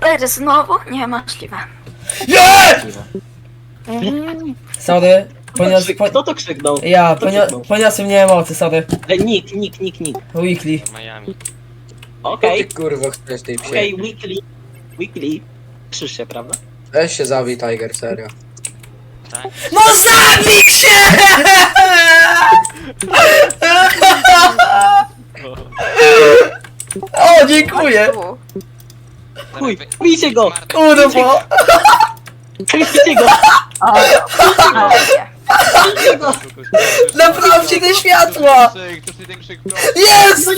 Killer znowu? Niemożliwe. Nie! Mm, Sorry, Kto, ponios... krzyk, Po... kto to krzyknął? Ja, Kto ponio... krzyknął? poniosły mnie emocje, sorry. Ej, Nick, Nick, Nick, Nick. Weekly. Miami. Okej, Ty kurwa chcesz tej psie. okej, weekly. Weekly. Krzyż się, prawda? Weź się zabij Tiger, serio. Tak? No zabij się! O, dziękuję! tu. Chuj, bijcie go! Kurwa! Bijcie go! Naprawcie te światła! To jest ten krzyk. Jest!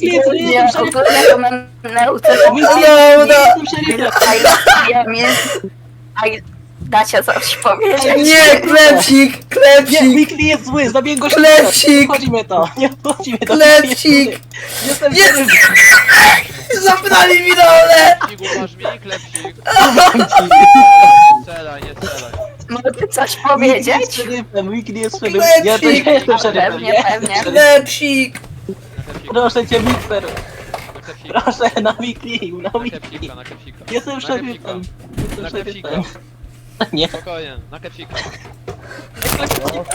Nie Nie, ogólnie to mam. No, no. szeryfem! A dacie coś powiedzieć? Nie, klepsik! Nie, Klepsik! Weekly jest zły, zabiję go Klepsik! Nie to, nie wchodzi mnie to. Klepsik! Jestem Jest! Zabrali mi rolę! Klepsik, ufasz mi? Klepsik. Nie strzelaj, nie strzelaj. Mogę coś Weekly jest powiedzieć? szeryfem, Weekly jest szeryfem. Ja to ja jestem szeryfem, Pewnie, nie? pewnie. Klepsik! Na Proszę cię, Mixer. na klepsika. Proszę, na Weekly, na Na Weekly. klepsika, na klepsika. Jestem Na szeryfem. Na Jestem klepsika. Nie. Spokojnie, na klepsika.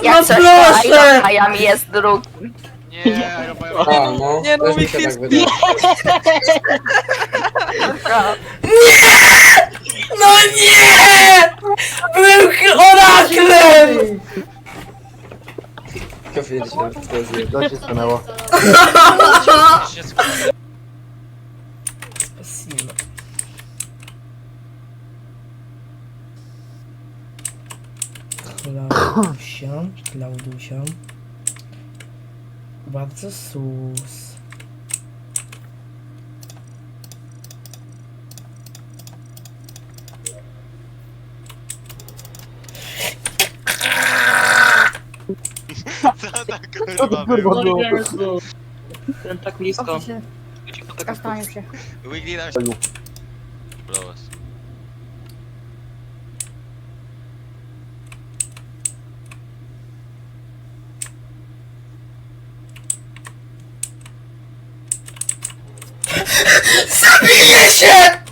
Jak No coś proszę! to Miami jest drugi. Nie, robię A, no, Nie, no, też mi się tak wydaje. No nie! Był oraklem! Kofie się rozjeżdża. To się stanęło. się skupić. Klaudusia, Klaudusia. Bardzo sus. Co tak kurwa było. Ten tak blisko. Kastaniu się. Wiggly nam się... Zabiję się!